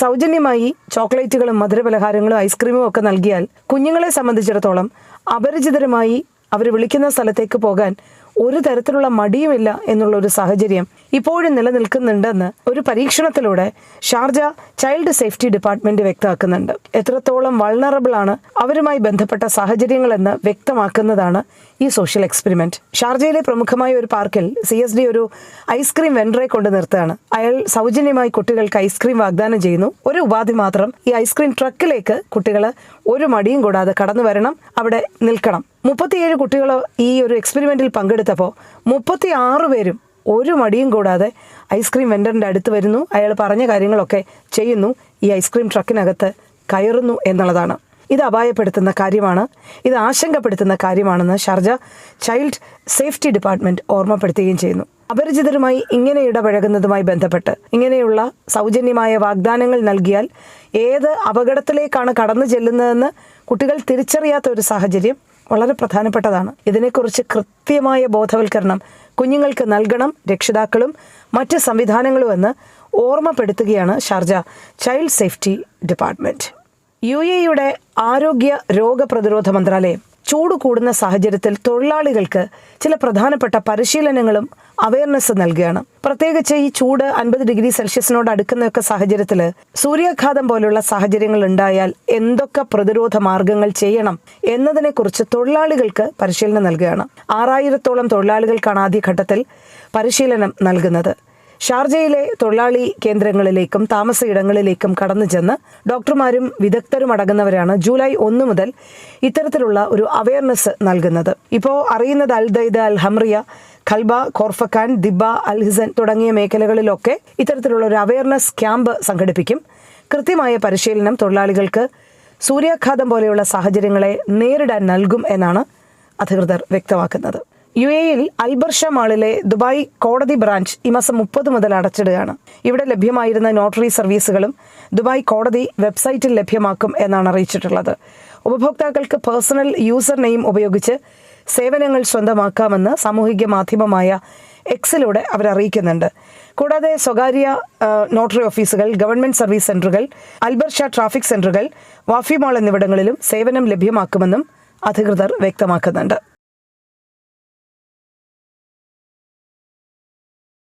സൗജന്യമായി ചോക്ലേറ്റുകളും മധുരപലഹാരങ്ങളും ഐസ്ക്രീമും ഒക്കെ നൽകിയാൽ കുഞ്ഞുങ്ങളെ സംബന്ധിച്ചിടത്തോളം അപരിചിതരുമായി അവർ വിളിക്കുന്ന സ്ഥലത്തേക്ക് പോകാൻ ഒരു തരത്തിലുള്ള മടിയുമില്ല എന്നുള്ള ഒരു സാഹചര്യം ഇപ്പോഴും നിലനിൽക്കുന്നുണ്ടെന്ന് ഒരു പരീക്ഷണത്തിലൂടെ ഷാർജ ചൈൽഡ് സേഫ്റ്റി ഡിപ്പാർട്ട്മെന്റ് വ്യക്തമാക്കുന്നുണ്ട്. എത്രത്തോളം വൾണറബിൾ ആണ് അവരുമായി ബന്ധപ്പെട്ട സാഹചര്യങ്ങളെന്ന് വ്യക്തമാക്കുന്നതാണ് ഈ സോഷ്യൽ എക്സ്പെരിമെന്റ് ഷാർജയിലെ പ്രമുഖമായ ഒരു പാർക്കിൽ സി എസ് ഡി ഒരു ഐസ്ക്രീം വെൻഡറെ കൊണ്ട് നിർത്തുകയാണ്. അയാൾ സൗജന്യമായി കുട്ടികൾക്ക് ഐസ്ക്രീം വാഗ്ദാനം ചെയ്യുന്നു. ഒരു ഉപാധി മാത്രം ഈ ഐസ്ക്രീം ട്രക്കിലേക്ക് കുട്ടികൾ ഒരു മടിയും കൂടാതെ കടന്നു വരണം അവിടെ നിൽക്കണം. മുപ്പത്തിയേഴ് കുട്ടികൾ ഈ ഒരു എക്സ്പെരിമെന്റിൽ പങ്കെടുത്തപ്പോൾ മുപ്പത്തി ആറ് പേരും ഒരു മടിയും കൂടാതെ ഐസ്ക്രീം വെൻഡറിന്റെ അടുത്ത് വരുന്നു. അയാൾ പറഞ്ഞ കാര്യങ്ങളൊക്കെ ചെയ്യുന്നു. ഈ ഐസ്ക്രീം ട്രക്കിനകത്ത് കയറുന്നു എന്നുള്ളതാണ്. ഇത് അപായപ്പെടുത്തുന്ന കാര്യമാണ്. ഇത് ആശങ്കപ്പെടുത്തുന്ന കാര്യമാണെന്ന് ഷർജ ചൈൽഡ് സേഫ്റ്റി ഡിപ്പാർട്ട്മെന്റ് ഓർമ്മപ്പെടുത്തുകയും ചെയ്യുന്നു. അപരിചിതരുമായി ഇങ്ങനെ ഇടപഴകുന്നതുമായി ബന്ധപ്പെട്ട് ഇങ്ങനെയുള്ള സൗജന്യമായ വാഗ്ദാനങ്ങൾ നൽകിയാൽ ഏത് അപകടത്തിലേക്കാണ് കടന്നു ചെല്ലുന്നതെന്ന് കുട്ടികൾ തിരിച്ചറിയാത്ത ഒരു സാഹചര്യം വളരെ പ്രധാനപ്പെട്ടതാണ്. ഇതിനെക്കുറിച്ച് കൃത്യമായ ബോധവൽക്കരണം കുഞ്ഞുങ്ങൾക്ക് നൽകണം രക്ഷിതാക്കളും മറ്റ് സംവിധാനങ്ങളും എന്ന് ഓർമ്മപ്പെടുത്തുകയാണ് Sharjah child safety department. U എയുടെ ആരോഗ്യ രോഗപ്രതിരോധ മന്ത്രാലയം ചൂട് കൂടുന്ന സാഹചര്യത്തിൽ തൊഴിലാളികൾക്ക് ചില പ്രധാനപ്പെട്ട പരിശീലനങ്ങളും അവയർനെസ് നൽകുകയാണ്. പ്രത്യേകിച്ച് ഈ ചൂട് അൻപത് ഡിഗ്രി സെൽഷ്യസിനോട് അടുക്കുന്നൊക്കെ സാഹചര്യത്തിൽ സൂര്യാഘാതം പോലുള്ള സാഹചര്യങ്ങൾ ഉണ്ടായാൽ എന്തൊക്കെ പ്രതിരോധ മാർഗങ്ങൾ ചെയ്യണം എന്നതിനെക്കുറിച്ച് തൊഴിലാളികൾക്ക് പരിശീലനം നൽകുകയാണ്. ആറായിരത്തോളം തൊഴിലാളികൾക്കാണ് ആദ്യഘട്ടത്തിൽ പരിശീലനം നൽകുന്നത്. ഷാർജയിലെ തൊഴിലാളി കേന്ദ്രങ്ങളിലേക്കും താമസയിടങ്ങളിലേക്കും കടന്നു ചെന്ന് ഡോക്ടർമാരും വിദഗ്ധരും അടങ്ങുന്നവരാണ് ജൂലൈ ഒന്ന് മുതൽ ഇത്തരത്തിലുള്ള ഒരു അവയർനെസ് നൽകുന്നത്. ഇപ്പോൾ അറിയുന്നത് അൽ ദൈദ് അൽ ഹംറിയ ഖൽബ കോർഫക്കാൻ ദിബ അൽ ഹിസൻ തുടങ്ങിയ മേഖലകളിലൊക്കെ ഇത്തരത്തിലുള്ള ഒരു അവയർനെസ് ക്യാമ്പ് സംഘടിപ്പിക്കും. കൃത്യമായ പരിശീലനം തൊഴിലാളികൾക്ക് സൂര്യാഘാതം പോലെയുള്ള സാഹചര്യങ്ങളെ നേരിടാൻ നൽകും എന്നാണ് അധികൃതർ വ്യക്തമാക്കുന്നത്. യു എയിൽ അൽബർഷ മാളിലെ ദുബായ് കോടതി ബ്രാഞ്ച് ഈ മാസം മുപ്പത് മുതൽ അടച്ചിടുകയാണ്. ഇവിടെ ലഭ്യമായിരുന്ന നോട്ടറി സർവീസുകളും ദുബായ് കോടതി വെബ്സൈറ്റിൽ ലഭ്യമാക്കും എന്നാണ് അറിയിച്ചിട്ടുള്ളത്. ഉപഭോക്താക്കൾക്ക് പേഴ്സണൽ യൂസർ നെയിം ഉപയോഗിച്ച് സേവനങ്ങൾ സ്വന്തമാക്കാമെന്ന് സാമൂഹിക മാധ്യമമായ എക്സിലൂടെ അവർ അറിയിക്കുന്നുണ്ട്. കൂടാതെ സ്വകാര്യ നോട്ടറി ഓഫീസുകൾ ഗവൺമെന്റ് സർവീസ് സെന്ററുകൾ അൽബർഷ ട്രാഫിക് സെന്ററുകൾ വാഫി മാൾ എന്നിവിടങ്ങളിലും സേവനം ലഭ്യമാക്കുമെന്നും അധികൃതർ വ്യക്തമാക്കുന്നുണ്ട്.